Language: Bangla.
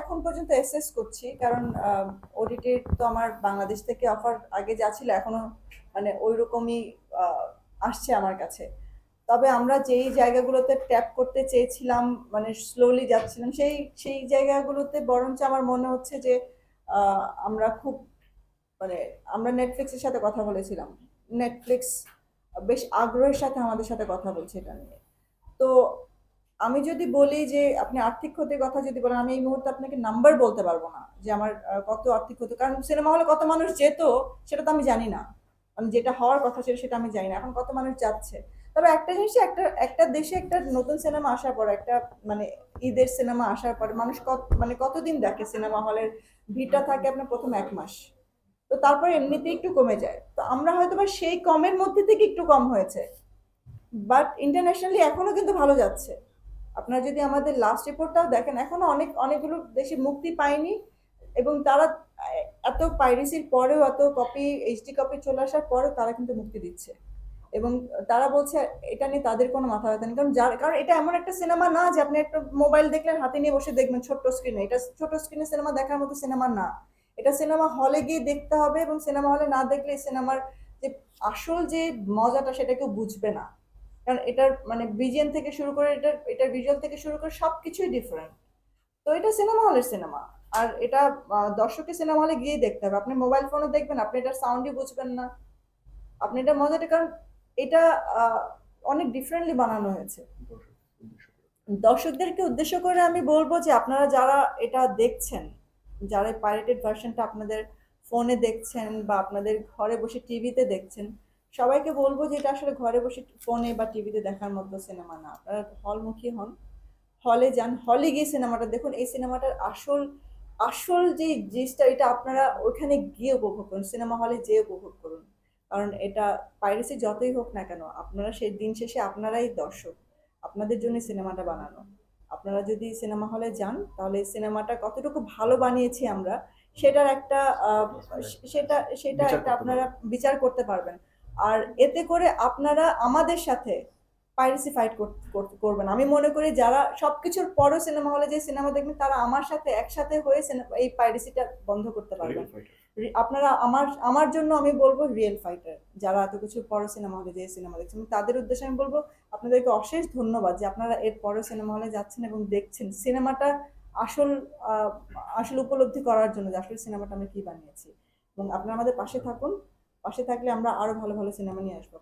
এখন পর্যন্ত এসএস করছি, কারণ ওটিটি তো আমার বাংলাদেশ থেকে অফার আগে যা ছিল এখনও মানে ওই রকমই আসছে আমার কাছে। তবে আমরা যেই জায়গাগুলোতে ট্যাপ করতে চেয়েছিলাম মানে স্লোলি যাচ্ছিলাম, সেই সেই জায়গাগুলোতে বরঞ্চ আমার মনে হচ্ছে যে আমরা খুব মানে আমরা নেটফ্লিক্সের সাথে কথা বলেছিলাম। নেটফ্লিক্স বেশ আগ্রহের সাথে আমাদের সাথে কথা বলছে এটা নিয়ে। তো আমি যদি বলি যে আপনি আর্থিক ক্ষতির কথা যদি বলেন, আমি এই মুহূর্তে আপনাকে নাম্বার বলতে পারব না যে আমার কত আর্থিক ক্ষতি। কারণ সিনেমা হলে কত মানুষ যেত, সেটা তো আমি জানি না। আমি যেটা হওয়ার কথা ছিল সেটা আমি জানি না। এখন কত মানুষ যাচ্ছে। তবে একটা জিনিস, একটা একটা দেশে একটা নতুন সিনেমা আসার পর, একটা মানে ঈদের সিনেমা আসার পর, মানুষ কত মানে কতদিন দেখে সিনেমা হলের ভিড়টা থাকে আপনার প্রথম এক মাস। তো তারপরে এমনিতেই একটু কমে যায়। তো আমরা হয়তো বা সেই কমের মধ্যে থেকে একটু কম হয়েছে। বাট ইন্টারন্যাশনালি এখনও কিন্তু ভালো যাচ্ছে। আপনারা যদি আমাদের লাস্ট রিপোর্টটাও দেখেন, এখনও অনেক, অনেকগুলো দেশে মুক্তি পায়নি এবং তারা এত পাইরেসির পরেও, এত কপি এইচডি কপি চলে আসার পরেও তারা কিন্তু মুক্তি দিচ্ছে। এবং তারা বলছে, এটা নিয়ে তাদের কোনো মাথা ব্যথা নেই। কারণ যার, কারণ এটা এমন একটা সিনেমা না যে আপনি একটা মোবাইল দেখলেন হাতে নিয়ে বসে দেখবেন ছোট্ট স্ক্রিনে এটা ছোট স্ক্রিনে সিনেমা দেখার মতো সিনেমা না। এটা সিনেমা হলে গিয়ে দেখতে হবে এবং সিনেমা হলে না দেখলে সিনেমার যে আসল যে মজাটা সেটা কেউ বুঝবে না। কারণ এটার মানে বিজিএন থেকে শুরু করে এটার এটার ভিজুয়াল থেকে শুরু করে সব কিছুই ডিফারেন্ট তো এটা সিনেমা হলের সিনেমা আর এটা দর্শকের সিনেমা হলে গিয়ে দেখতে হবে। আপনি মোবাইল ফোনে দেখবেন, আপনি এটার সাউন্ডই বুঝবেন না। আপনি এটা মজাটা কারণ এটা অনেক ডিফারেন্টলি বানানো হয়েছে। দর্শকদেরকে উদ্দেশ্য করে আমি বলব যে আপনারা যারা এটা দেখছেন, যারা পাইরেটেড ভার্সনটা আপনাদের ফোনে দেখছেন বা আপনাদের ঘরে বসে টিভিতে দেখছেন সবাইকে বলব যে এটা আসলে ঘরে বসে ফোনে বা টিভিতে দেখার মতো সিনেমা না। আপনারা হলমুখী হন। হলে যান হলে গিয়ে সিনেমাটা দেখুন। এই সিনেমাটার আসল আসল যে জিনিসটা এটা আপনারা ওখানে গিয়ে উপভোগ করুন। সিনেমা হলে যেয়ে উপভোগ করুন। কারণ এটা পাইরেসি যতই হোক না কেন আপনারা সেই দিন শেষে আপনারাই দর্শক। আপনাদের জন্য সিনেমাটা বানানো। আপনারা যদি সিনেমা হলে যান তাহলে এই সিনেমাটা কতটুকু ভালো বানিয়েছি আমরা সেটার একটা আহ, সেটা সেটা একটা আপনারা বিচার করতে পারবেন। আর এতে করে আপনারা আমাদের সাথে পাইরেসি ফাইট করবেন। আমি মনে করি যারা সবকিছুর পরও সিনেমা হলে যে সিনেমা দেখবেন তারা আমার সাথে একসাথে হয়ে এই পাইরেসিটা বন্ধ করতে পারবেন। আপনারা আমার আমার জন্য আমি বলব রিয়েল ফাইটার যারা এত কিছু পরে সিনেমা হলে যে সিনেমা দেখছেন আমি তাদের উদ্দেশ্যে আমি বলব আপনাদেরকে অশেষ ধন্যবাদ যে আপনারা এর পরও সিনেমা হলে যাচ্ছেন এবং দেখছেন সিনেমাটা আসল আহ, আসল উপলব্ধি করার জন্য যে আসলে সিনেমাটা আমরা কি বানিয়েছি। এবং আপনারা আমাদের পাশে থাকুন। পাশে থাকলে আমরা আরও ভালো ভালো সিনেমা নিয়ে আসব।